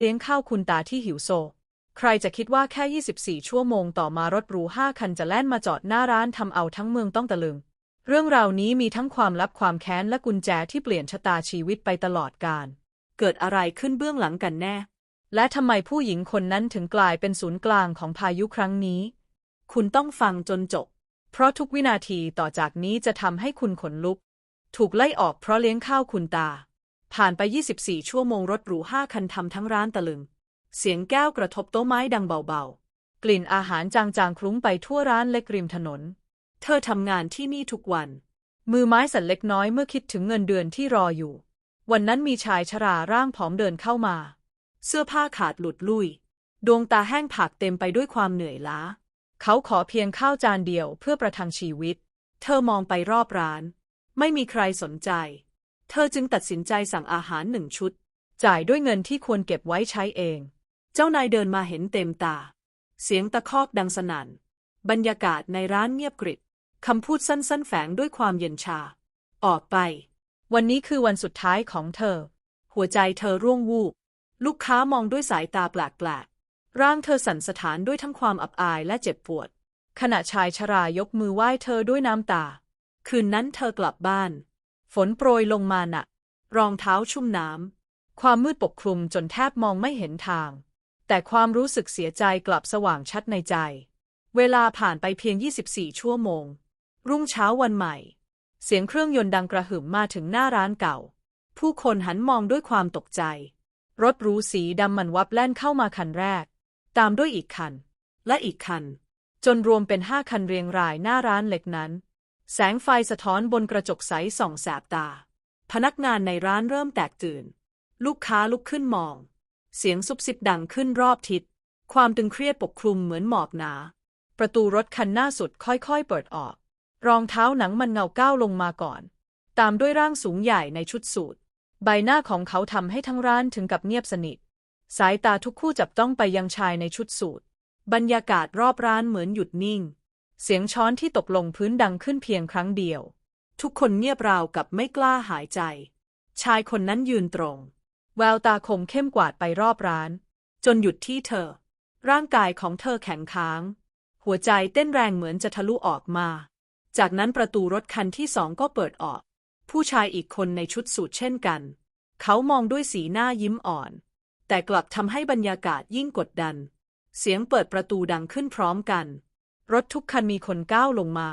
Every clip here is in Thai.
เลี้ยงข้าวคุณตาที่หิวโซ ใครจะคิดว่าแค่ 24 ชั่วโมงต่อมารถหรูห้าคันจะแล่นมาจอดหน้าร้านทำเอาทั้งเมืองต้องตะลึง เรื่องราวนี้มีทั้งความลับความแค้นและกุญแจที่เปลี่ยนชะตาชีวิตไปตลอดกาล เกิดอะไรขึ้นเบื้องหลังกันแน่ และทำไมผู้หญิงคนนั้นถึงกลายเป็นศูนย์กลางของพายุครั้งนี้ คุณต้องฟังจนจบ เพราะทุกวินาทีต่อจากนี้จะทำให้คุณขนลุก ถูกไล่ออกเพราะเลี้ยงข้าวคุณตา ผ่านไป 24 ชั่วโมงรถหรูห้าคันทำทั้งร้านตะลึง เสียงแก้วกระทบโต๊ะไม้ดังเบาๆ กลิ่นอาหารจางๆคลุ้งไปทั่วร้านเล็กริมถนน เธอทำงานที่นี่ทุกวัน มือไม้สั่นเล็กน้อยเมื่อคิดถึงเงินเดือนที่รออยู่ วันนั้นมีชายชราร่างผอมเดินเข้ามา เสื้อผ้าขาดหลุดลุ่ยดวงตาแห้งผากเต็มไปด้วยความเหนื่อยล้า เขาขอเพียงข้าวจานเดียวเพื่อประทังชีวิต เธอมองไปรอบร้าน ไม่มีใครสนใจ เธอจึงตัดสินใจสั่งอาหารหนึ่งชุด จ่ายด้วยเงินที่ควรเก็บไว้ใช้เอง เจ้านายเดินมาเห็นเต็มตา เสียงตะคอกดังสนั่น บรรยากาศในร้านเงียบกริบคำพูดสั้นๆ แฝงด้วยความเย็นชา ออกไป วันนี้คือวันสุดท้ายของเธอ หัวใจเธอร่วงวูบ ลูกค้ามองด้วยสายตาแปลกๆ ร่างเธอสั่นสะท้านด้วยทั้งความอับอายและเจ็บปวด ขณะชายชรายกมือไหว้เธอด้วยน้ำตา คืนนั้นเธอกลับบ้าน ฝนโปรยลงมาหนัก รองเท้าชุ่มน้ำ ความมืดปกคลุมจนแทบมองไม่เห็นทาง แต่ความรู้สึกเสียใจกลับสว่างชัดในใจ เวลาผ่านไปเพียง 24 ชั่วโมง รุ่งเช้าวันใหม่ เสียงเครื่องยนต์ดังกระหึ่มมาถึงหน้าร้านเก่า ผู้คนหันมองด้วยความตกใจ รถรูสีดำมันวับแล่นเข้ามาคันแรก ตามด้วยอีกคัน และอีกคัน จนรวมเป็นห้าคันเรียงรายหน้าร้านเหล็กนั้น แสงไฟสะท้อนบนกระจกใสส่องแสบตา พนักงานในร้านเริ่มแตกตื่น ลูกค้าลุกขึ้นมอง เสียงซุบซิบดังขึ้นรอบทิศ ความตึงเครียดปกคลุมเหมือนหมอกหนา ประตูรถคันหน้าสุดค่อยๆเปิดออก รองเท้าหนังมันเงาก้าวลงมาก่อน ตามด้วยร่างสูงใหญ่ในชุดสูทใบหน้าของเขาทำให้ทั้งร้านถึงกับเงียบสนิท สายตาทุกคู่จับต้องไปยังชายในชุดสูทบรรยากาศรอบร้านเหมือนหยุดนิ่ง เสียงช้อนที่ตกลงพื้นดังขึ้นเพียงครั้งเดียว ทุกคนเงียบราวกับไม่กล้าหายใจ ชายคนนั้นยืนตรง แววตาคมเข้มกวาดไปรอบร้าน จนหยุดที่เธอ ร่างกายของเธอแข็งค้าง หัวใจเต้นแรงเหมือนจะทะลุออกมา จากนั้นประตูรถคันที่สองก็เปิดออก ผู้ชายอีกคนในชุดสูทเช่นกัน เขามองด้วยสีหน้ายิ้มอ่อน แต่กลับทำให้บรรยากาศยิ่งกดดัน เสียงเปิดประตูดังขึ้นพร้อมกัน รถทุกคันมีคนก้าวลงมา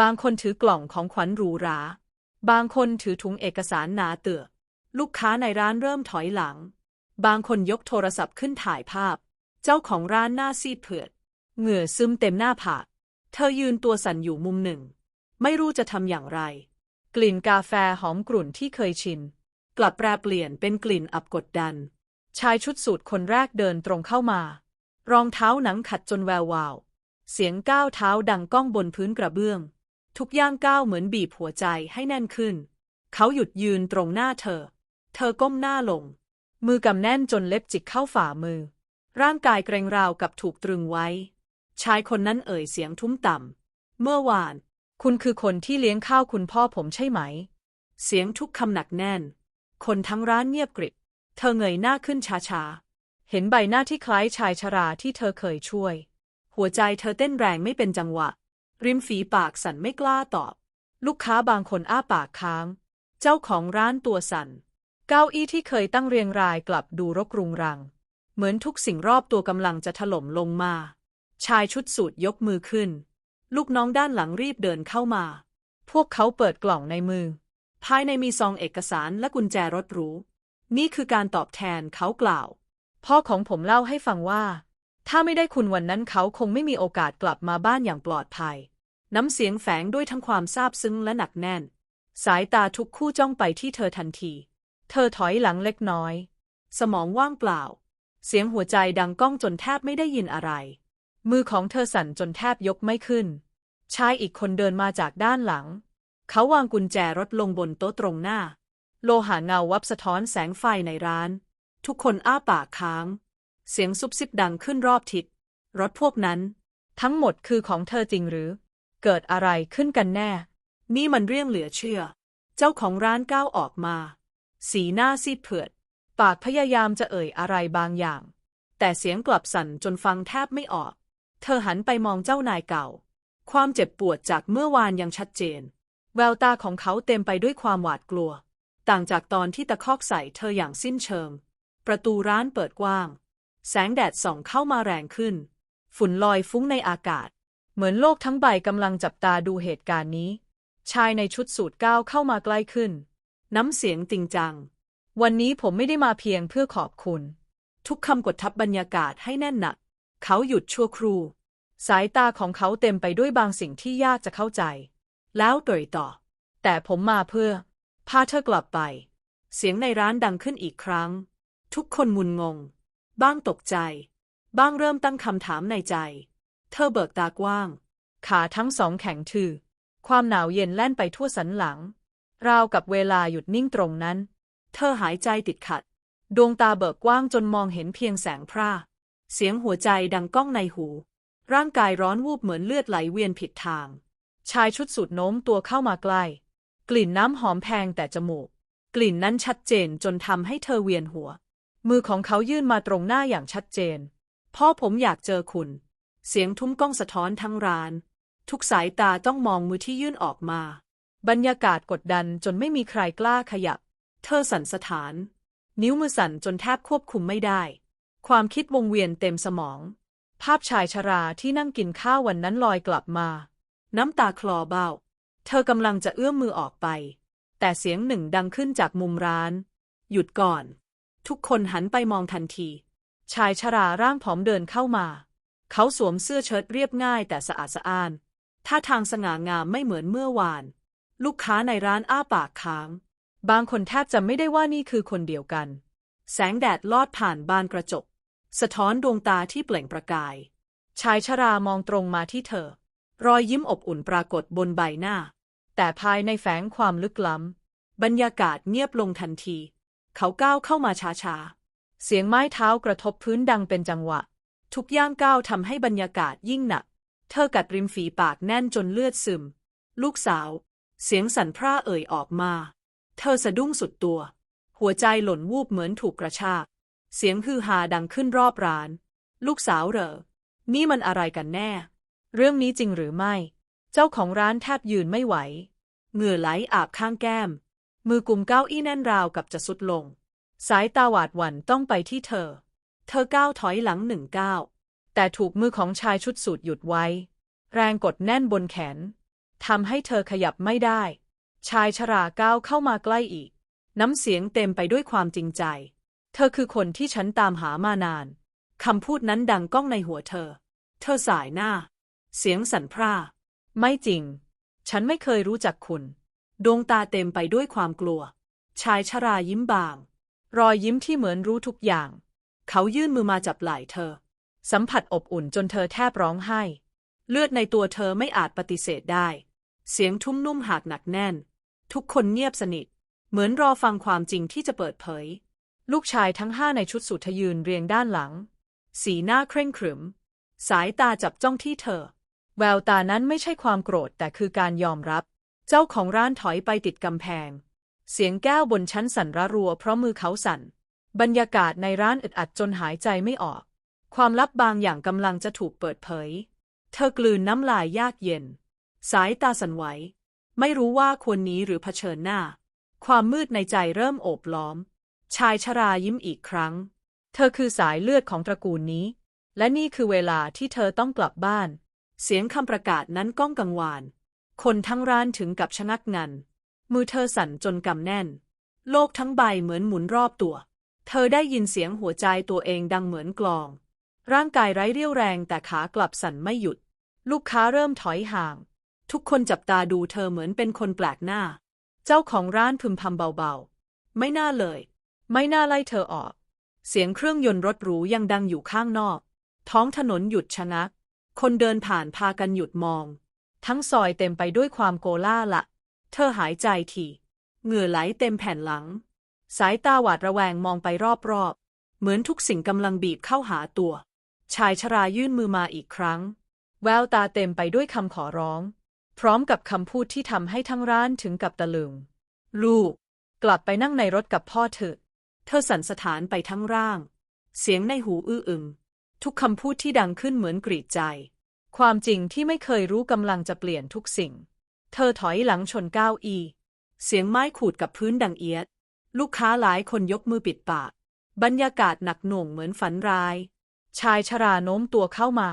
บางคนถือกล่องของขวัญหรูหรา บางคนถือถุงเอกสารหนาเตือลูกค้าในร้านเริ่มถอยหลัง บางคนยกโทรศัพท์ขึ้นถ่ายภาพ เจ้าของร้านหน้าซีดเผือด เหงื่อซึมเต็มหน้าผาก เธอยืนตัวสั่นอยู่มุมหนึ่ง ไม่รู้จะทำอย่างไร กลิ่นกาแฟหอมกรุ่นที่เคยชิน กลับแปรเปลี่ยนเป็นกลิ่นอับกดดัน ชายชุดสูทคนแรกเดินตรงเข้ามา รองเท้าหนังขัดจนแวววาว เสียงก้าวเท้าดังก้องบนพื้นกระเบื้อง ทุกย่างก้าวเหมือนบีบหัวใจให้แน่นขึ้น เขาหยุดยืนตรงหน้าเธอ เธอก้มหน้าลง มือกำแน่นจนเล็บจิกเข้าฝ่ามือ ร่างกายเกรงราวกับถูกตรึงไว้ ชายคนนั้นเอ่ยเสียงทุ้มต่ำ เมื่อวาน คุณคือคนที่เลี้ยงข้าวคุณพ่อผมใช่ไหม เสียงทุกคำหนักแน่น คนทั้งร้านเงียบกริบ เธอเงยหน้าขึ้นช้าๆ เห็นใบหน้าที่คล้ายชายชราที่เธอเคยช่วย หัวใจเธอเต้นแรงไม่เป็นจังหวะ ริมฝีปากสั่นไม่กล้าตอบ ลูกค้าบางคนอ้าปากค้าง เจ้าของร้านตัวสั่น เก้าอี้ที่เคยตั้งเรียงรายกลับดูรกรุงรัง เหมือนทุกสิ่งรอบตัวกำลังจะถล่มลงมา ชายชุดสูทยกมือขึ้น ลูกน้องด้านหลังรีบเดินเข้ามา พวกเขาเปิดกล่องในมือ ภายในมีซองเอกสารและกุญแจรถหรู นี่คือการตอบแทนเขากล่าว พ่อของผมเล่าให้ฟังว่า ถ้าไม่ได้คุณวันนั้นเขาคงไม่มีโอกาสกลับมาบ้านอย่างปลอดภัย น้ำเสียงแฝงด้วยทั้งความซาบซึ้งและหนักแน่น สายตาทุกคู่จ้องไปที่เธอทันที เธอถอยหลังเล็กน้อย สมองว่างเปล่า เสียงหัวใจดังก้องจนแทบไม่ได้ยินอะไร มือของเธอสั่นจนแทบยกไม่ขึ้น ชายอีกคนเดินมาจากด้านหลัง เขาวางกุญแจรถลงบนโต๊ะตรงหน้า โลหะเงาวับสะท้อนแสงไฟในร้าน ทุกคนอ้าปากค้าง เสียงซุบซิบดังขึ้นรอบทิศ รถพวกนั้น ทั้งหมดคือของเธอจริงหรือ เกิดอะไรขึ้นกันแน่ นี่มันเรื่องเหลือเชื่อ เจ้าของร้านก้าวออกมา สีหน้าซีดเผือด ปากพยายามจะเอ่ยอะไรบางอย่าง แต่เสียงกลับสั่นจนฟังแทบไม่ออก เธอหันไปมองเจ้านายเก่า ความเจ็บปวดจากเมื่อวานยังชัดเจน แววตาของเขาเต็มไปด้วยความหวาดกลัว ต่างจากตอนที่ตะคอกใส่เธออย่างสิ้นเชิง ประตูร้านเปิดกว้าง แสงแดดส่องเข้ามาแรงขึ้น ฝุ่นลอยฟุ้งในอากาศ เหมือนโลกทั้งใบกำลังจับตาดูเหตุการณ์นี้ ชายในชุดสูทก้าวเข้ามาใกล้ขึ้น น้ำเสียงจริงจัง วันนี้ผมไม่ได้มาเพียงเพื่อขอบคุณ ทุกคำกดทับบรรยากาศให้แน่นหนัก เขาหยุดชั่วครู่ สายตาของเขาเต็มไปด้วยบางสิ่งที่ยากจะเข้าใจ แล้วเอ่ยต่อ แต่ผมมาเพื่อ พาเธอกลับไป เสียงในร้านดังขึ้นอีกครั้ง ทุกคนมุนงง บ้างตกใจ บ้างเริ่มตั้งคำถามในใจ เธอเบิกตากว้าง ขาทั้งสองแข็งทื่อความหนาวเย็นแล่นไปทั่วสันหลัง ราวกับเวลาหยุดนิ่งตรงนั้น เธอหายใจติดขัด ดวงตาเบิกกว้างจนมองเห็นเพียงแสงพร่า เสียงหัวใจดังก้องในหู ร่างกายร้อนวูบเหมือนเลือดไหลเวียนผิดทาง ชายชุดสูทโน้มตัวเข้ามาใกล้ กลิ่นน้ำหอมแพงแต่จมูก กลิ่นนั้นชัดเจนจนทำให้เธอเวียนหัว มือของเขายื่นมาตรงหน้าอย่างชัดเจน พ่อผมอยากเจอคุณ เสียงทุ้มก้องสะท้อนทั้งร้าน ทุกสายตาต้องมองมือที่ยื่นออกมา บรรยากาศกดดันจนไม่มีใครกล้าขยับ เธอสั่นสะท้าน นิ้วมือสั่นจนแทบควบคุมไม่ได้ ความคิดวงเวียนเต็มสมอง ภาพชายชราที่นั่งกินข้าววันนั้นลอยกลับมา น้ำตาคลอเบ้า เธอกำลังจะเอื้อมมือออกไป แต่เสียงหนึ่งดังขึ้นจากมุมร้าน หยุดก่อน ทุกคนหันไปมองทันที ชายชราร่างผอมเดินเข้ามา เขาสวมเสื้อเชิ้ตเรียบง่ายแต่สะอาดสะอ้านท่าทางสง่างามไม่เหมือนเมื่อวาน ลูกค้าในร้านอ้าปากค้าง บางคนแทบจะไม่ได้ว่านี่คือคนเดียวกัน แสงแดดลอดผ่านบานกระจก สะท้อนดวงตาที่เปล่งประกาย ชายชรามองตรงมาที่เธอ รอยยิ้มอบอุ่นปรากฏบนใบหน้า แต่ภายในแฝงความลึกล้ำ บรรยากาศเงียบลงทันที เขาก้าวเข้ามาช้าๆ เสียงไม้เท้ากระทบพื้นดังเป็นจังหวะ ทุกย่างก้าวทำให้บรรยากาศยิ่งหนัก เธอกัดริมฝีปากแน่นจนเลือดซึม ลูกสาว เสียงสั่นพร่าเอ่ยออกมา เธอสะดุ้งสุดตัว หัวใจหล่นวูบเหมือนถูกกระชาก เสียงฮือฮาดังขึ้นรอบร้าน ลูกสาวเหรอ นี่มันอะไรกันแน่ เรื่องนี้จริงหรือไม่ เจ้าของร้านแทบยืนไม่ไหว เหงื่อไหลอาบข้างแก้ม มือกุมเก้าอี้แน่นราวกับจะสุดลง สายตาหวาดหวั่นต้องไปที่เธอ เธอก้าวถอยหลังหนึ่งก้าวแต่ถูกมือของชายชุดสูทหยุดไว้ แรงกดแน่นบนแขนทำให้เธอขยับไม่ได้ ชายชราก้าวเข้ามาใกล้อีก น้ำเสียงเต็มไปด้วยความจริงใจ เธอคือคนที่ฉันตามหามานานคำพูดนั้นดังก้องในหัวเธอ เธอสายหน้า เสียงสั่นพร่า ไม่จริง ฉันไม่เคยรู้จักคุณ ดวงตาเต็มไปด้วยความกลัว ชายชรายิ้มบาง รอยยิ้มที่เหมือนรู้ทุกอย่าง เขายื่นมือมาจับไหล่เธอ สัมผัสอบอุ่นจนเธอแทบร้องไห้ เลือดในตัวเธอไม่อาจปฏิเสธได้ เสียงทุ่มนุ่มหากหนักแน่น ทุกคนเงียบสนิท เหมือนรอฟังความจริงที่จะเปิดเผย ลูกชายทั้งห้าในชุดสูทยืนเรียงด้านหลัง สีหน้าเคร่งขรึม สายตาจับจ้องที่เธอ แววตานั้นไม่ใช่ความโกรธแต่คือการยอมรับ เจ้าของร้านถอยไปติดกำแพง เสียงแก้วบนชั้นสั่นระรัวเพราะมือเขาสั่น บรรยากาศในร้านอึดอัดจนหายใจไม่ออก ความลับบางอย่างกำลังจะถูกเปิดเผย เธอกลืนน้ำลายยากเย็น สายตาสั่นไหว ไม่รู้ว่าควรหนีหรือเผชิญหน้า ความมืดในใจเริ่มโอบล้อม ชายชรายิ้มอีกครั้ง เธอคือสายเลือดของตระกูลนี้ และนี่คือเวลาที่เธอต้องกลับบ้าน เสียงคำประกาศนั้นก้องกังวาน คนทั้งร้านถึงกับชะงักงัน มือเธอสั่นจนกำแน่น โลกทั้งใบเหมือนหมุนรอบตัว เธอได้ยินเสียงหัวใจตัวเองดังเหมือนกลอง ร่างกายไร้เรี่ยวแรงแต่ขากลับสั่นไม่หยุด ลูกค้าเริ่มถอยห่าง ทุกคนจับตาดูเธอเหมือนเป็นคนแปลกหน้า เจ้าของร้านพึมพำเบาๆ ไม่น่าเลย ไม่น่าไล่เธอออก เสียงเครื่องยนต์รถหรูยังดังอยู่ข้างนอก ท้องถนนหยุดชะงักคนเดินผ่านพากันหยุดมอง ทั้งซอยเต็มไปด้วยความโกล่าละ เธอหายใจที่เหงื่อไหลเต็มแผ่นหลัง สายตาหวาดระแวงมองไปรอบๆ เหมือนทุกสิ่งกำลังบีบเข้าหาตัว ชายชรายื่นมือมาอีกครั้ง แววตาเต็มไปด้วยคำขอร้อง พร้อมกับคำพูดที่ทำให้ทั้งร้านถึงกับตะลึง ลูก กลับไปนั่งในรถกับพ่อเถอะ เธอสั่นสะท้านไปทั้งร่าง เสียงในหูอื้ออึงทุกคำพูดที่ดังขึ้นเหมือนกรีดใจ ความจริงที่ไม่เคยรู้กำลังจะเปลี่ยนทุกสิ่ง เธอถอยหลังชนก้าวอี เสียงไม้ขูดกับพื้นดังเอียด ลูกค้าหลายคนยกมือปิดปาก บรรยากาศหนักหน่วงเหมือนฝันร้าย ชายชราโน้มตัวเข้ามา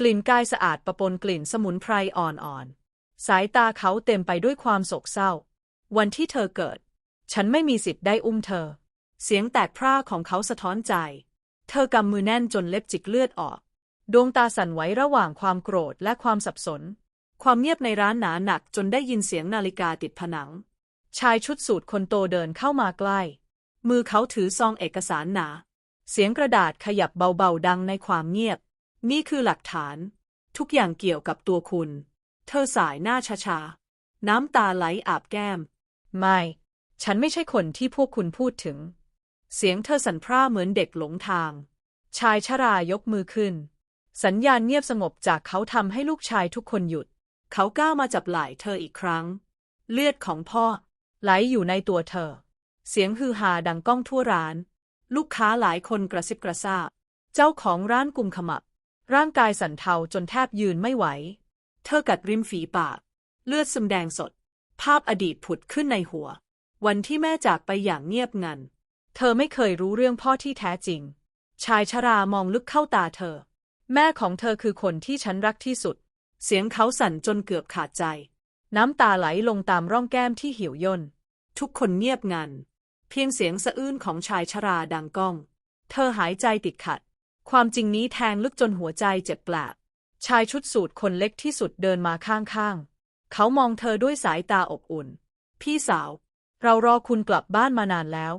กลิ่นกายสะอาดประปนกลิ่นสมุนไพรอ่อนๆ สายตาเขาเต็มไปด้วยความโศกเศร้า วันที่เธอเกิด ฉันไม่มีสิทธิ์ได้อุ้มเธอ เสียงแตกพร่าของเขาสะท้อนใจ เธอกำมือแน่นจนเล็บจิกเลือดออก ดวงตาสั่นไหวระหว่างความโกรธและความสับสน ความเงียบในร้านหนาหนักจนได้ยินเสียงนาฬิกาติดผนัง ชายชุดสูทคนโตเดินเข้ามาใกล้ มือเขาถือซองเอกสารหนา เสียงกระดาษขยับเบาๆดังในความเงียบ นี่คือหลักฐาน ทุกอย่างเกี่ยวกับตัวคุณ เธอสายหน้าช้าๆ น้ำตาไหลอาบแก้ม ไม่ ฉันไม่ใช่คนที่พวกคุณพูดถึง เสียงเธอสั่นพร่าเหมือนเด็กหลงทาง ชายชรายกมือขึ้น สัญญาณเงียบสงบจากเขาทำให้ลูกชายทุกคนหยุด เขาก้าวมาจับไหล่เธออีกครั้ง เลือดของพ่อ ไหลอยู่ในตัวเธอ เสียงฮือฮาดังก้องทั่วร้าน ลูกค้าหลายคนกระซิบกระซาบ เจ้าของร้านกุมขมับ ร่างกายสั่นเทาจนแทบยืนไม่ไหว เธอกัดริมฝีปาก เลือดซึมแดงสด ภาพอดีตผุดขึ้นในหัว วันที่แม่จากไปอย่างเงียบงัน เธอไม่เคยรู้เรื่องพ่อที่แท้จริง ชายชรามองลึกเข้าตาเธอ แม่ของเธอคือคนที่ฉันรักที่สุด เสียงเขาสั่นจนเกือบขาดใจ น้ำตาไหลลงตามร่องแก้มที่เหี่ยวย่น ทุกคนเงียบงัน เพียงเสียงสะอื้นของชายชราดังก้อง เธอหายใจติดขัด ความจริงนี้แทงลึกจนหัวใจเจ็บแปลบชายชุดสูทคนเล็กที่สุดเดินมาข้างๆ เขามองเธอด้วยสายตาอบอุ่น พี่สาว เรารอคุณกลับบ้านมานานแล้ว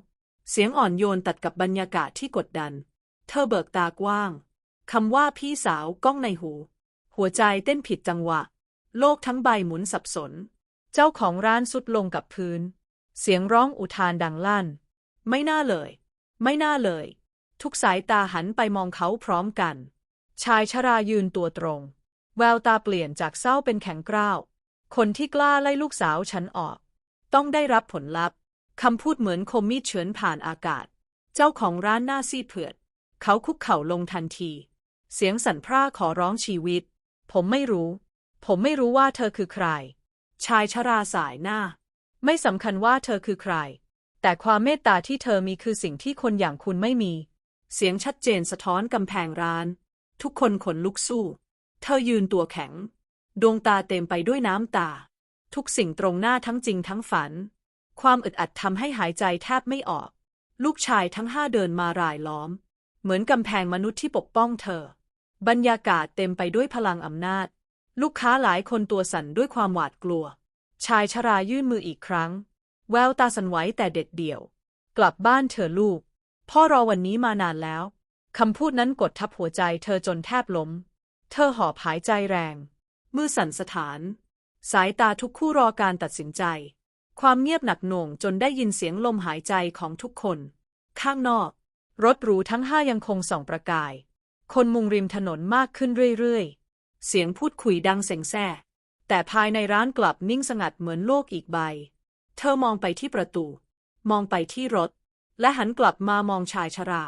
เสียงอ่อนโยนตัดกับบรรยากาศที่กดดัน เธอเบิกตากว้าง คำว่าพี่สาวก้องในหู หัวใจเต้นผิดจังหวะ โลกทั้งใบหมุนสับสน เจ้าของร้านสุดลงกับพื้น เสียงร้องอุทานดังลั่น ไม่น่าเลย ไม่น่าเลย ทุกสายตาหันไปมองเขาพร้อมกัน ชายชรายืนตัวตรง แววตาเปลี่ยนจากเศร้าเป็นแข็งกร้าว คนที่กล้าไล่ลูกสาวฉันออก ต้องได้รับผลลัพธ์คำพูดเหมือนคมมีดเฉือนผ่านอากาศ เจ้าของร้านหน้าซีดเผือด เขาคุกเข่าลงทันที เสียงสั่นพร่าขอร้องชีวิต ผมไม่รู้ ผมไม่รู้ว่าเธอคือใคร ชายชราสายหน้า ไม่สำคัญว่าเธอคือใคร แต่ความเมตตาที่เธอมีคือสิ่งที่คนอย่างคุณไม่มี เสียงชัดเจนสะท้อนกำแพงร้าน ทุกคนขนลุกสู้ เธอยืนตัวแข็ง ดวงตาเต็มไปด้วยน้ำตา ทุกสิ่งตรงหน้าทั้งจริงทั้งฝัน ความอึดอัดทำให้หายใจแทบไม่ออก ลูกชายทั้งห้าเดินมารายล้อม เหมือนกำแพงมนุษย์ที่ปกป้องเธอ บรรยากาศเต็มไปด้วยพลังอำนาจ ลูกค้าหลายคนตัวสั่นด้วยความหวาดกลัว ชายชรายื่นมืออีกครั้ง แววตาสั่นไหวแต่เด็ดเดี่ยว กลับบ้านเถอลูก พ่อรอวันนี้มานานแล้วคำพูดนั้นกดทับหัวใจเธอจนแทบล้ม เธอหอบหายใจแรง มือสั่นสถาน สายตาทุกคู่รอการตัดสินใจ ความเงียบหนักหน่วงจนได้ยินเสียงลมหายใจของทุกคน ข้างนอก รถหรูทั้งห้ายังคงส่องประกาย คนมุงริมถนนมากขึ้นเรื่อยๆ เสียงพูดคุยดังเซ็งแซ่ แต่ภายในร้านกลับนิ่งสงัดเหมือนโลกอีกใบ เธอมองไปที่ประตู มองไปที่รถ และหันกลับมามองชายชรา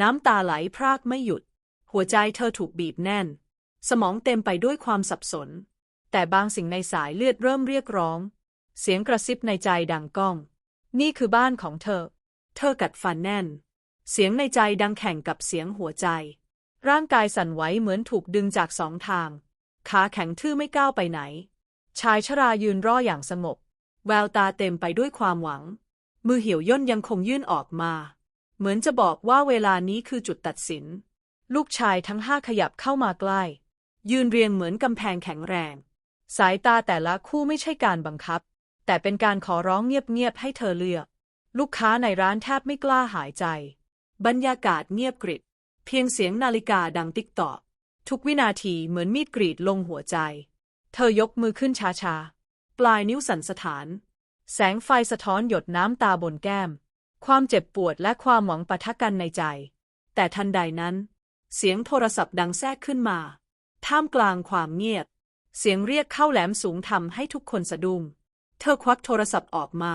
น้ำตาไหลพรากไม่หยุด หัวใจเธอถูกบีบแน่น สมองเต็มไปด้วยความสับสน แต่บางสิ่งในสายเลือดเริ่มเรียกร้อง เสียงกระซิบในใจดังก้อง นี่คือบ้านของเธอ เธอกัดฟันแน่น เสียงในใจดังแข่งกับเสียงหัวใจ ร่างกายสั่นไหวเหมือนถูกดึงจากสองทาง ขาแข็งทื่อไม่ก้าวไปไหน ชายชรายืนรออย่างสงบ แววตาเต็มไปด้วยความหวัง มือเหี่ยวย่นยังคงยื่นออกมา เหมือนจะบอกว่าเวลานี้คือจุดตัดสิน ลูกชายทั้งห้าขยับเข้ามาใกล้ ยืนเรียงเหมือนกำแพงแข็งแรง สายตาแต่ละคู่ไม่ใช่การบังคับ แต่เป็นการขอร้องเงียบๆให้เธอเลือก ลูกค้าในร้านแทบไม่กล้าหายใจ บรรยากาศเงียบกริบ เพียงเสียงนาฬิกาดังติ๊กตอกทุกวินาทีเหมือนมีดกรีดลงหัวใจ เธอยกมือขึ้นช้าๆ ปลายนิ้วสั่นสถาน แสงไฟสะท้อนหยดน้ำตาบนแก้ม ความเจ็บปวดและความหวังปะทะกันในใจ แต่ทันใดนั้น เสียงโทรศัพท์ดังแทรกขึ้นมา ท่ามกลางความเงียบ เสียงเรียกเข้าแหลมสูงทำให้ทุกคนสะดุ้ง เธอควักโทรศัพท์ออกมา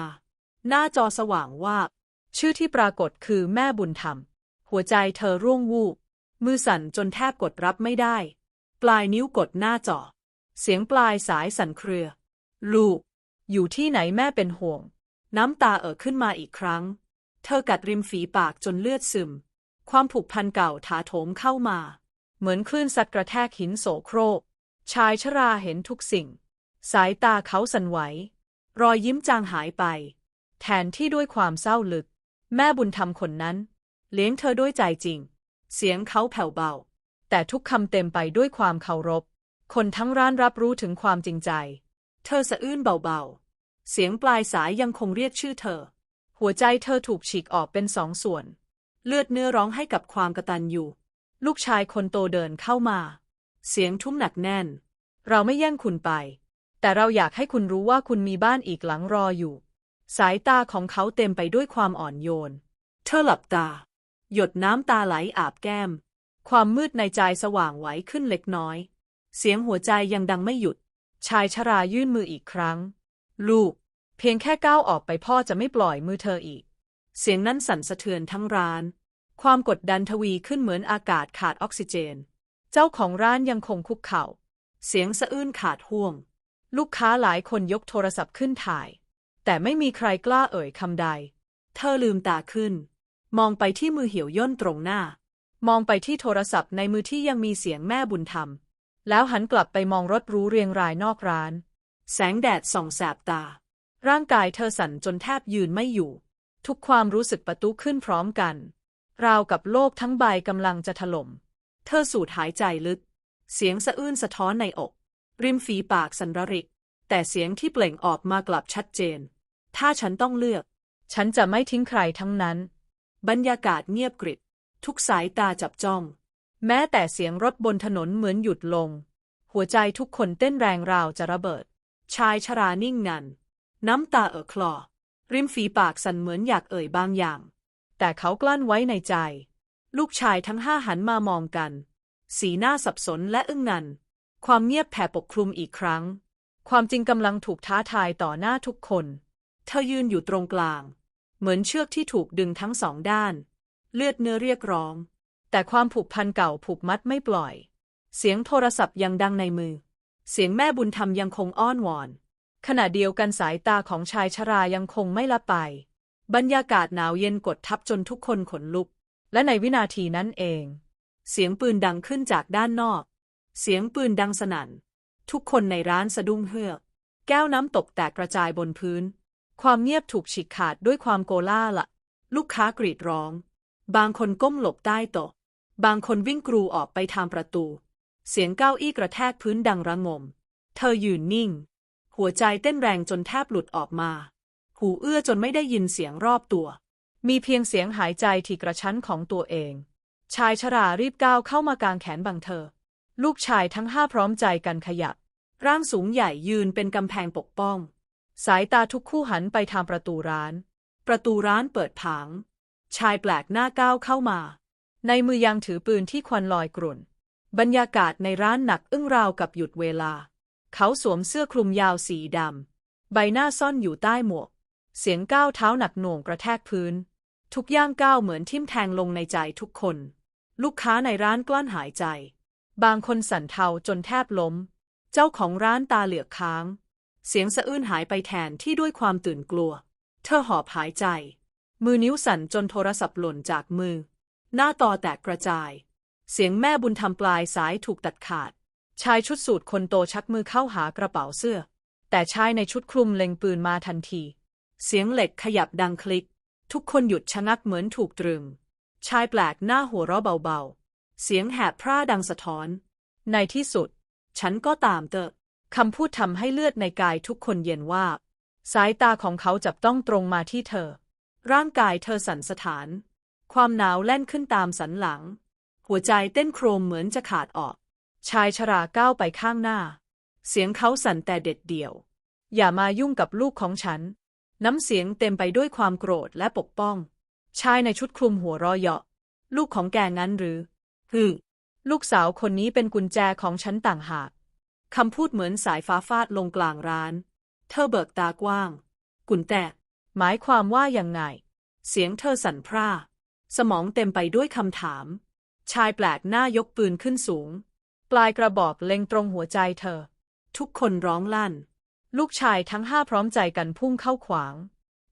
หน้าจอสว่างว่า ชื่อที่ปรากฏคือแม่บุญธรรม หัวใจเธอร่วงวูบ มือสั่นจนแทบกดรับไม่ได้ ปลายนิ้วกดหน้าจอ เสียงปลายสายสั่นเครือ ลูก อยู่ที่ไหนแม่เป็นห่วง น้ำตาเอ่อขึ้นมาอีกครั้ง เธอกัดริมฝีปากจนเลือดซึม ความผูกพันเก่าถาโถมเข้ามา เหมือนคลื่นซัดกระแทกหินโสโครก ชายชราเห็นทุกสิ่ง สายตาเขาสั่นไหว รอยยิ้มจางหายไป แทนที่ด้วยความเศร้าลึก แม่บุญธรรมคนนั้น เลี้ยงเธอด้วยใจจริง เสียงเขาแผ่วเบา แต่ทุกคำเต็มไปด้วยความเคารพ คนทั้งร้านรับรู้ถึงความจริงใจ เธอสะอื้นเบาๆ เสียงปลายสายยังคงเรียกชื่อเธอ หัวใจเธอถูกฉีกออกเป็นสองส่วน เลือดเนื้อร้องให้กับความกระตันอยู่ ลูกชายคนโตเดินเข้ามา เสียงทุ้มหนักแน่น เราไม่แย่งคุณไป แต่เราอยากให้คุณรู้ว่าคุณมีบ้านอีกหลังรออยู่ สายตาของเขาเต็มไปด้วยความอ่อนโยน เธอหลับตา หยดน้ำตาไหลอาบแก้ม ความมืดในใจสว่างไหวขึ้นเล็กน้อย เสียงหัวใจยังดังไม่หยุด ชายชรายื่นมืออีกครั้ง ลูก เพียงแค่ก้าวออกไปพ่อจะไม่ปล่อยมือเธออีก เสียงนั้นสั่นสะเทือนทั้งร้าน ความกดดันทวีขึ้นเหมือนอากาศขาดออกซิเจน เจ้าของร้านยังคงคุกเข่า เสียงสะอื้นขาดห่วง ลูกค้าหลายคนยกโทรศัพท์ขึ้นถ่าย แต่ไม่มีใครกล้าเอ่ยคำใด เธอลืมตาขึ้น มองไปที่มือเหี่ยวย่นตรงหน้า มองไปที่โทรศัพท์ในมือที่ยังมีเสียงแม่บุญธรรม แล้วหันกลับไปมองรถรู้เรียงรายนอกร้าน แสงแดดส่องแสบตา ร่างกายเธอสั่นจนแทบยืนไม่อยู่ ทุกความรู้สึกประตุขึ้นพร้อมกัน ราวกับโลกทั้งใบกำลังจะถล่ม เธอสูดหายใจลึก เสียงสะอื้นสะท้อนในอก ริมฝีปากสันระริก แต่เสียงที่เปล่งออกมากลับชัดเจน ถ้าฉันต้องเลือก ฉันจะไม่ทิ้งใครทั้งนั้น บรรยากาศเงียบกริบ ทุกสายตาจับจ้อง แม้แต่เสียงรถบนถนนเหมือนหยุดลง หัวใจทุกคนเต้นแรงราวจะระเบิด ชายชรานิ่งงัน น้ำตาเอ่อคลอ ริมฝีปากสั่นเหมือนอยากเอ่ยบางอย่าง แต่เขากลั้นไว้ในใจ ลูกชายทั้งห้าหันมามองกัน สีหน้าสับสนและอึ้งงัน ความเงียบแผ่ปกคลุมอีกครั้ง ความจริงกำลังถูกท้าทายต่อหน้าทุกคน เธอยืนอยู่ตรงกลาง เหมือนเชือกที่ถูกดึงทั้งสองด้าน เลือดเนื้อเรียกร้อง แต่ความผูกพันเก่าผูกมัดไม่ปล่อย เสียงโทรศัพท์ยังดังในมือ เสียงแม่บุญธรรมยังคงอ้อนวอน ขณะเดียวกันสายตาของชายชรายังคงไม่ละไป บรรยากาศหนาวเย็นกดทับจนทุกคนขนลุก และในวินาทีนั้นเอง เสียงปืนดังขึ้นจากด้านนอก เสียงปืนดังสนั่น ทุกคนในร้านสะดุ้งเฮือก แก้วน้ำตกแตกกระจายบนพื้น ความเงียบถูกฉีกขาดด้วยความโกล่าละ ลูกค้ากรีดร้อง บางคนก้มหลบใต้โต๊ะบางคนวิ่งกรูออกไปทางประตู เสียงเก้าอี้กระแทกพื้นดังระงม เธอยืนนิ่ง หัวใจเต้นแรงจนแทบหลุดออกมา หูเอื้อจนไม่ได้ยินเสียงรอบตัว มีเพียงเสียงหายใจที่กระชั้นของตัวเอง ชายชรารีบก้าวเข้ามากางแขนบังเธอ ลูกชายทั้งห้าพร้อมใจกันขยับ ร่างสูงใหญ่ยืนเป็นกำแพงปกป้อง สายตาทุกคู่หันไปทางประตูร้าน ประตูร้านเปิดผาง ชายแปลกหน้าก้าวเข้ามา ในมือยังถือปืนที่ควันลอยกรุ่น บรรยากาศในร้านหนักอึ้งราวกับหยุดเวลา เขาสวมเสื้อคลุมยาวสีดำ ใบหน้าซ่อนอยู่ใต้หมวก เสียงก้าวเท้าหนักหน่วงกระแทกพื้น ทุกย่างก้าวเหมือนทิ่มแทงลงในใจทุกคน ลูกค้าในร้านกลั้นหายใจ บางคนสั่นเทาจนแทบล้ม เจ้าของร้านตาเหลือกค้าง เสียงสะอื้นหายไปแทนที่ด้วยความตื่นกลัว เธอหอบหายใจ มือนิ้วสั่นจนโทรศัพท์หล่นจากมือ หน้าตอแตกกระจาย เสียงแม่บุญทำปลายสายถูกตัดขาด ชายชุดสูทคนโตชักมือเข้าหากระเป๋าเสื้อ แต่ชายในชุดคลุมเล็งปืนมาทันที เสียงเหล็กขยับดังคลิก ทุกคนหยุดชะงักเหมือนถูกตรึงชายแปลกหน้าหัวเราะเบาๆ เสียงแหบพร่าดังสะท้อน ในที่สุด ฉันก็ตามเตอะ คำพูดทำให้เลือดในกายทุกคนเย็นว่าบสายตาของเขาจับต้องตรงมาที่เธอ ร่างกายเธอสั่นสะท้าน ความหนาวแล่นขึ้นตามสันหลัง หัวใจเต้นโครมเหมือนจะขาดออก ชายชราก้าวไปข้างหน้า เสียงเขาสั่นแต่เด็ดเดี่ยว อย่ามายุ่งกับลูกของฉัน น้ำเสียงเต็มไปด้วยความโกรธและปกป้อง ชายในชุดคลุมหัวรอเหยาะ ลูกของแกงั้นหรือฮึลูกสาวคนนี้เป็นกุญแจของฉันต่างหาก คำพูดเหมือนสายฟ้าฟาดลงกลางร้าน เธอเบิกตากว้าง กุญแจหมายความว่ายังไง เสียงเธอสั่นพร่า สมองเต็มไปด้วยคำถาม ชายแปลกหน้ายกปืนขึ้นสูง ปลายกระบอกเล็งตรงหัวใจเธอ ทุกคนร้องลั่น ลูกชายทั้งห้าพร้อมใจกันพุ่งเข้าขวาง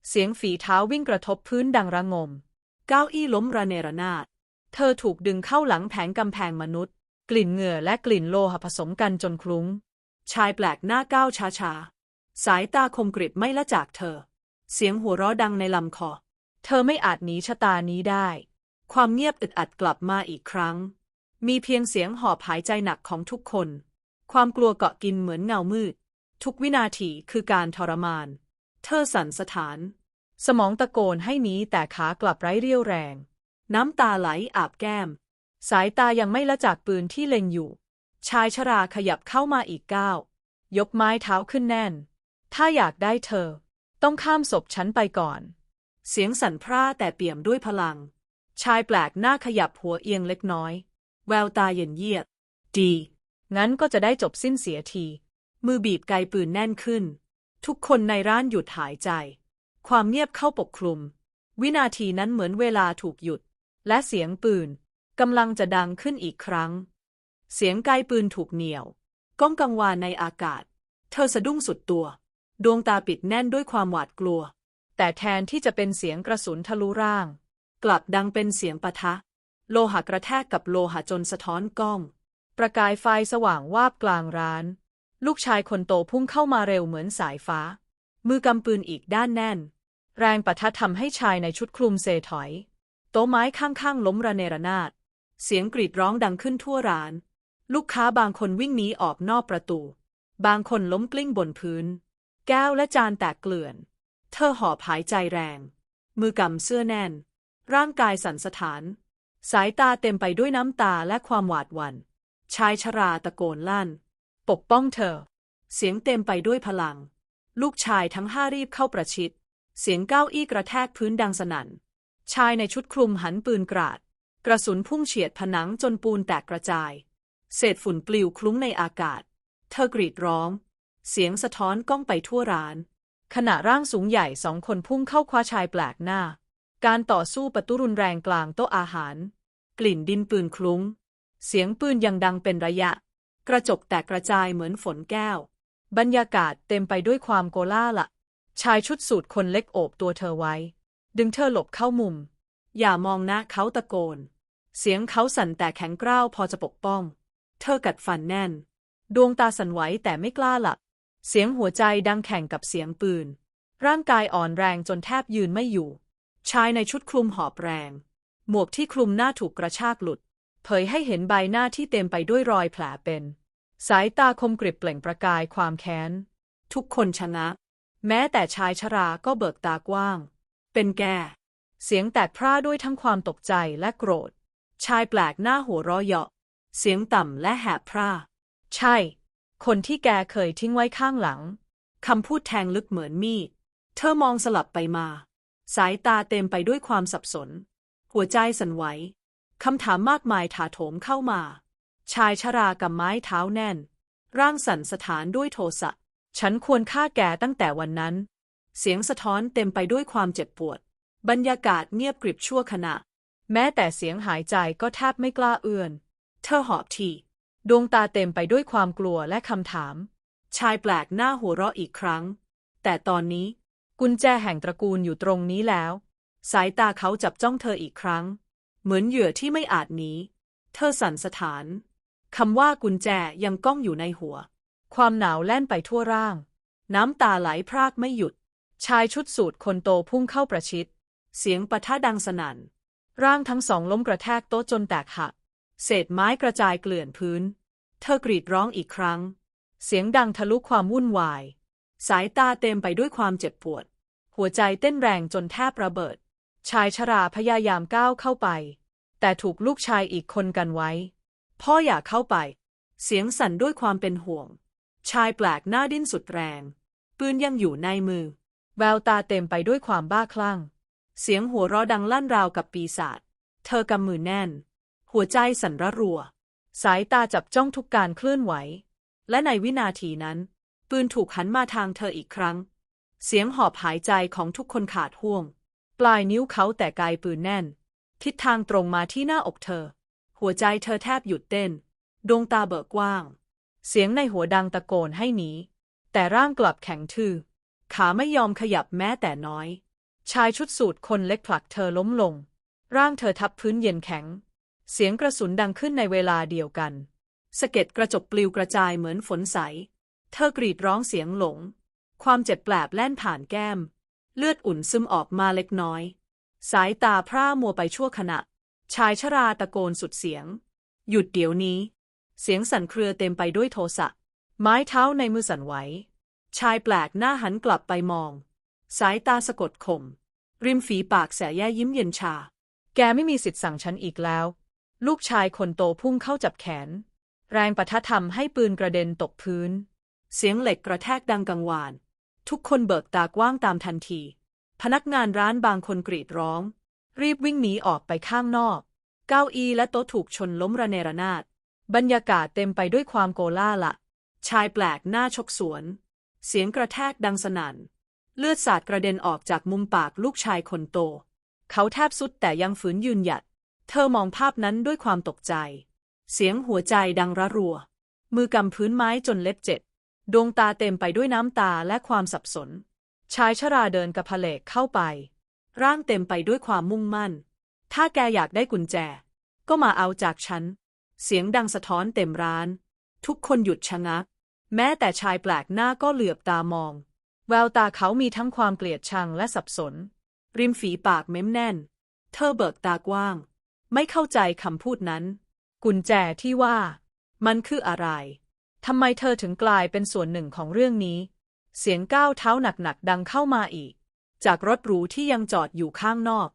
เสียงฝีเท้าวิ่งกระทบพื้นดังระงม เก้าอี้ล้มระเนระนาด เธอถูกดึงเข้าหลังแผงกำแพงมนุษย์ กลิ่นเหงื่อและกลิ่นโลหะผสมกันจนคลุ้ง ชายแปลกหน้าก้าวช้าๆ สายตาคมกริบไม่ละจากเธอ เสียงหัวเราะดังในลำคอ เธอไม่อาจหนีชะตานี้ได้ ความเงียบอึดอัดกลับมาอีกครั้ง มีเพียงเสียงหอบหายใจหนักของทุกคน ความกลัวเกาะกินเหมือนเงามืด ทุกวินาทีคือการทรมาน เธอสั่นสถาน สมองตะโกนให้หนีแต่ขากลับไร้เรี่ยวแรง น้ำตาไหลอาบแก้ม สายตายังไม่ละจากปืนที่เล็งอยู่ ชายชราขยับเข้ามาอีกก้าวยกไม้เท้าขึ้นแน่น ถ้าอยากได้เธอ ต้องข้ามศพฉันไปก่อน เสียงสั่นพร่าแต่เปี่ยมด้วยพลัง ชายแปลกหน้าขยับหัวเอียงเล็กน้อย แววตาเย็นเยียด ดี งั้นก็จะได้จบสิ้นเสียที มือบีบไกปืนแน่นขึ้น ทุกคนในร้านหยุดหายใจ ความเงียบเข้าปกคลุม วินาทีนั้นเหมือนเวลาถูกหยุด และเสียงปืน กำลังจะดังขึ้นอีกครั้ง เสียงไกปืนถูกเหนี่ยว ก้องกังวานในอากาศ เธอสะดุ้งสุดตัว ดวงตาปิดแน่นด้วยความหวาดกลัว แต่แทนที่จะเป็นเสียงกระสุนทะลุร่าง กลับดังเป็นเสียงปะทะ โลหะกระแทกกับโลหะจนสะท้อนกล้อง ประกายไฟสว่างวาบกลางร้าน ลูกชายคนโตพุ่งเข้ามาเร็วเหมือนสายฟ้า มือกำปืนอีกด้านแน่น แรงปะทะทำให้ชายในชุดคลุมเซถอย โต๊ะไม้ข้างๆล้มระเนระนาด เสียงกรีดร้องดังขึ้นทั่วร้าน ลูกค้าบางคนวิ่งหนีออกนอกประตู บางคนล้มกลิ้งบนพื้น แก้วและจานแตกเกลื่อน เธอหอบหายใจแรง มือกำเสื้อแน่น ร่างกายสั่นสะท้าน สายตาเต็มไปด้วยน้ำตาและความหวาดหวัน่น ชายชราตะโกนลั่น ปกป้องเธอ เสียงเต็มไปด้วยพลัง ลูกชายทั้งห้ารีบเข้าประชิด เสียงก้าวอี้กระแทกพื้นดังสนั่น ชายในชุดคลุมหันปืนกราด กระสุนพุ่งเฉียดผนังจนปูนแตกกระจาย เศษฝุ่นปลิวคลุ้งในอากาศ เธอกรีดร้อง เสียงสะท้อนก้องไปทั่วร้าน ขณะร่างสูงใหญ่สองคนพุ่งเข้าคว้าชายแปลกหน้า การต่อสู้ประตุรุนแรงกลางโต๊ะอาหาร กลิ่นดินปืนคลุ้ง เสียงปืนยังดังเป็นระยะ กระจกแตกกระจายเหมือนฝนแก้ว บรรยากาศเต็มไปด้วยความโกล่าละ ชายชุดสูทคนเล็กโอบตัวเธอไว้ ดึงเธอหลบเข้ามุม อย่ามองนะเขาตะโกน เสียงเขาสั่นแต่แข็งกร้าวพอจะปกป้อง เธอกัดฟันแน่น ดวงตาสั่นไหวแต่ไม่กล้าหลับ เสียงหัวใจดังแข่งกับเสียงปืน ร่างกายอ่อนแรงจนแทบยืนไม่อยู่ ชายในชุดคลุมหอบแรง หมวกที่คลุมหน้าถูกกระชากหลุด เผยให้เห็นใบหน้าที่เต็มไปด้วยรอยแผลเป็น สายตาคมกริบเปล่งประกายความแค้น ทุกคนชนะ แม้แต่ชายชราก็เบิกตากว้าง เป็นแก เสียงแตกพร่าด้วยทั้งความตกใจและโกรธ ชายแปลกหน้าหัวเราะเยาะ เสียงต่ำและแหบพร่า ใช่ คนที่แกเคยทิ้งไว้ข้างหลัง คำพูดแทงลึกเหมือนมีด เธอมองสลับไปมา สายตาเต็มไปด้วยความสับสน หัวใจสั่นไหว คำถามมากมายถาโถมเข้ามา ชายชรากำไม้เท้าแน่น ร่างสั่นสถานด้วยโทสะ ฉันควรฆ่าแกตั้งแต่วันนั้น เสียงสะท้อนเต็มไปด้วยความเจ็บปวด บรรยากาศเงียบกริบชั่วขณะ แม้แต่เสียงหายใจก็แทบไม่กล้าเอื้อน เธอหอบทีดวงตาเต็มไปด้วยความกลัวและคำถาม ชายแปลกหน้าหัวเราะอีกครั้ง แต่ตอนนี้ กุญแจแห่งตระกูลอยู่ตรงนี้แล้ว สายตาเขาจับจ้องเธออีกครั้ง เหมือนเหยื่อที่ไม่อาจหนีเธอสั่นสถานคำว่ากุญแจยังก้องอยู่ในหัว ความหนาวแล่นไปทั่วร่าง น้ำตาไหลพรากไม่หยุด ชายชุดสูทคนโตพุ่งเข้าประชิด เสียงปะทะดังสนั่น ร่างทั้งสองล้มกระแทกโต๊ะจนแตกหัก เศษไม้กระจายเกลื่อนพื้น เธอกรีดร้องอีกครั้ง เสียงดังทะลุความวุ่นวาย สายตาเต็มไปด้วยความเจ็บปวด หัวใจเต้นแรงจนแทบระเบิด ชายชราพยายามก้าวเข้าไป แต่ถูกลูกชายอีกคนกันไว้ พ่ออย่าเข้าไป เสียงสั่นด้วยความเป็นห่วง ชายแปลกหน้าดิ้นสุดแรง ปืนยังอยู่ในมือ แววตาเต็มไปด้วยความบ้าคลั่ง เสียงหัวเราะดังลั่นราวกับปีศาจ เธอกำมือแน่น หัวใจสั่นระรัว สายตาจับจ้องทุกการเคลื่อนไหว และในวินาทีนั้น ปืนถูกหันมาทางเธออีกครั้ง เสียงหอบหายใจของทุกคนขาดห่วง ปลายนิ้วเขาแต่กายปืนแน่น ทิศทางตรงมาที่หน้าอกเธอ หัวใจเธอแทบหยุดเต้น ดวงตาเบิกกว้าง เสียงในหัวดังตะโกนให้หนี แต่ร่างกลับแข็งทื่อ ขาไม่ยอมขยับแม้แต่น้อย ชายชุดสูทคนเล็กผลักเธอล้มลง ร่างเธอทับพื้นเย็นแข็ง เสียงกระสุนดังขึ้นในเวลาเดียวกัน สะเก็ดกระจกปลิวกระจายเหมือนฝนใส เธอกรีดร้องเสียงหลง ความเจ็บแปลบแล่นผ่านแก้ม เลือดอุ่นซึมออกมาเล็กน้อย สายตาพร่ามัวไปชั่วขณะ ชายชราตะโกนสุดเสียง หยุดเดี๋ยวนี้ เสียงสั่นเครือเต็มไปด้วยโทสะ ไม้เท้าในมือสั่นไหว ชายแปลกหน้าหันกลับไปมอง สายตาสะกดข่มริมฝีปากแสแย่ยิ้มเย็นชา แกไม่มีสิทธิ์สั่งฉันอีกแล้ว ลูกชายคนโตพุ่งเข้าจับแขน แรงปะทะทำให้ปืนกระเด็นตกพื้น เสียงเหล็กกระแทกดังกังวาน ทุกคนเบิกตากว้างตามทันที พนักงานร้านบางคนกรีดร้อง รีบวิ่งหนีออกไปข้างนอก เก้าอี้และโต๊ะถูกชนล้มระเนระนาด บรรยากาศเต็มไปด้วยความโกล่าละ ชายแปลกหน้าชกสวน เสียงกระแทกดังสนั่น เลือดสาดกระเด็นออกจากมุมปากลูกชายคนโต เขาแทบสุดแต่ยังฝืนยืนหยัด เธอมองภาพนั้นด้วยความตกใจ เสียงหัวใจดังระรัว มือกำพื้นไม้จนเล็บเจ็บ ดวงตาเต็มไปด้วยน้ำตาและความสับสน ชายชราเดินกระเพลกเข้าไป ร่างเต็มไปด้วยความมุ่งมั่น ถ้าแกอยากได้กุญแจ ก็มาเอาจากฉัน เสียงดังสะท้อนเต็มร้าน ทุกคนหยุดชะงัก แม้แต่ชายแปลกหน้าก็เหลือบตามอง แววตาเขามีทั้งความเกลียดชังและสับสน ริมฝีปากเม้มแน่น เธอเบิกตากว้าง ไม่เข้าใจคำพูดนั้น กุญแจที่ว่า มันคืออะไรทำไมเธอถึงกลายเป็นส่วนหนึ่งของเรื่องนี้ เสียงก้าวเท้าหนักๆดังเข้ามาอีก จากรถหรูที่ยังจอดอยู่ข้างนอก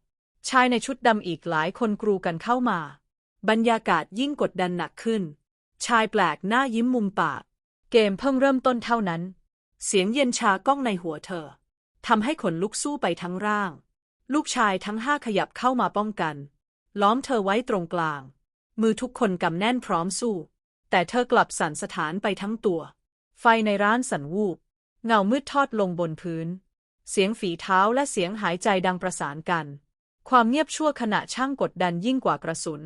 ชายในชุดดำอีกหลายคนกรูกันเข้ามา บรรยากาศยิ่งกดดันหนักขึ้น ชายแปลกหน้ายิ้มมุมปาก เกมเพิ่งเริ่มต้นเท่านั้น เสียงเย็นชาก้องในหัวเธอทำให้ขนลุกสู้ไปทั้งร่าง ลูกชายทั้งห้าขยับเข้ามาป้องกัน ล้อมเธอไว้ตรงกลาง มือทุกคนกำแน่นพร้อมสู้ แต่เธอกลับสั่นสถานไปทั้งตัว ไฟในร้านสั่นวูบ เงามืดทอดลงบนพื้น เสียงฝีเท้าและเสียงหายใจดังประสานกัน ความเงียบชั่วขณะช่างกดดันยิ่งกว่ากระสุน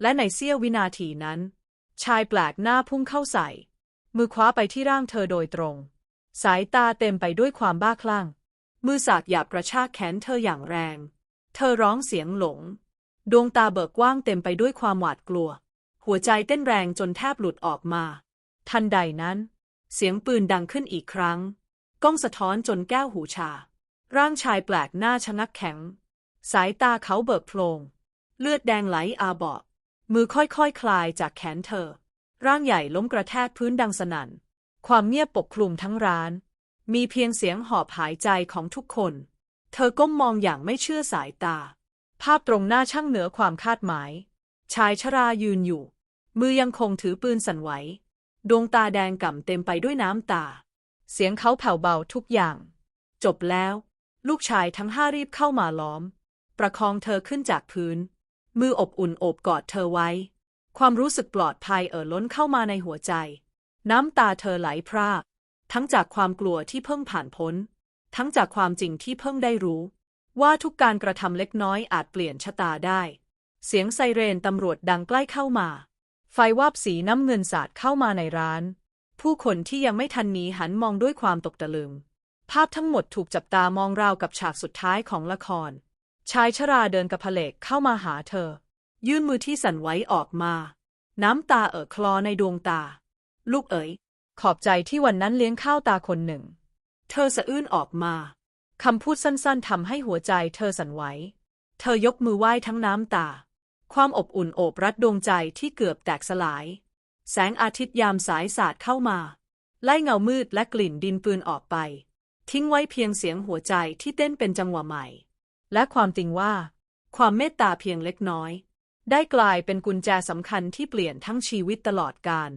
และในเสี้ยววินาทีนั้น ชายแปลกหน้าพุ่งเข้าใส่ มือคว้าไปที่ร่างเธอโดยตรง สายตาเต็มไปด้วยความบ้าคลั่ง มือสากหยาบกระชากแขนเธออย่างแรง เธอร้องเสียงหลง ดวงตาเบิกกว้างเต็มไปด้วยความหวาดกลัว หัวใจเต้นแรงจนแทบหลุดออกมา ทันใดนั้น เสียงปืนดังขึ้นอีกครั้ง ก้องสะท้อนจนแก้วหูชา ร่างชายแปลกหน้าชะงักแข็ง สายตาเขาเบิกโพลง เลือดแดงไหลอาบอกมือค่อยๆคคลายจากแขนเธอ ร่างใหญ่ล้มกระแทกพื้นดังสนั่น ความเงียบปกคลุมทั้งร้าน มีเพียงเสียงหอบหายใจของทุกคน เธอก้มมองอย่างไม่เชื่อสายตา ภาพตรงหน้าช่างเหนือความคาดหมาย ชายชรายืนอยู่ มือยังคงถือปืนสั่นไหว ดวงตาแดงก่ำเต็มไปด้วยน้ำตา เสียงเขาแผ่วเบาทุกอย่าง จบแล้ว ลูกชายทั้งห้ารีบเข้ามาล้อม ประคองเธอขึ้นจากพื้น มืออบอุ่นโอบกอดเธอไว้ ความรู้สึกปลอดภัยเอ่อล้นเข้ามาในหัวใจ น้ำตาเธอไหลพราก ทั้งจากความกลัวที่เพิ่งผ่านพ้น ทั้งจากความจริงที่เพิ่งได้รู้ ว่าทุกการกระทำเล็กน้อยอาจเปลี่ยนชะตาได้ เสียงไซเรนตำรวจดังใกล้เข้ามา ไฟวาบสีน้ำเงินสาดเข้ามาในร้าน ผู้คนที่ยังไม่ทันหนีหันมองด้วยความตกตะลึง ภาพทั้งหมดถูกจับตามองราวกับฉากสุดท้ายของละคร ชายชราเดินกระเพลกเข้ามาหาเธอ ยื่นมือที่สั่นไหวออกมา น้ำตาเอ่อคลอในดวงตา ลูกเอ๋ย ขอบใจที่วันนั้นเลี้ยงข้าวตาคนหนึ่ง เธอสะอื้นออกมา คำพูดสั้นๆทำให้หัวใจเธอสั่นไหว เธอยกมือไหว้ทั้งน้ำตา ความอบอุ่นโอบรัดดวงใจที่เกือบแตกสลาย แสงอาทิตย์ยามสายสาดเข้ามา ไล่เงามืดและกลิ่นดินปืนออกไป ทิ้งไว้เพียงเสียงหัวใจที่เต้นเป็นจังหวะใหม่ และความจริงว่า ความเมตตาเพียงเล็กน้อย ได้กลายเป็นกุญแจสำคัญที่เปลี่ยนทั้งชีวิตตลอดกาล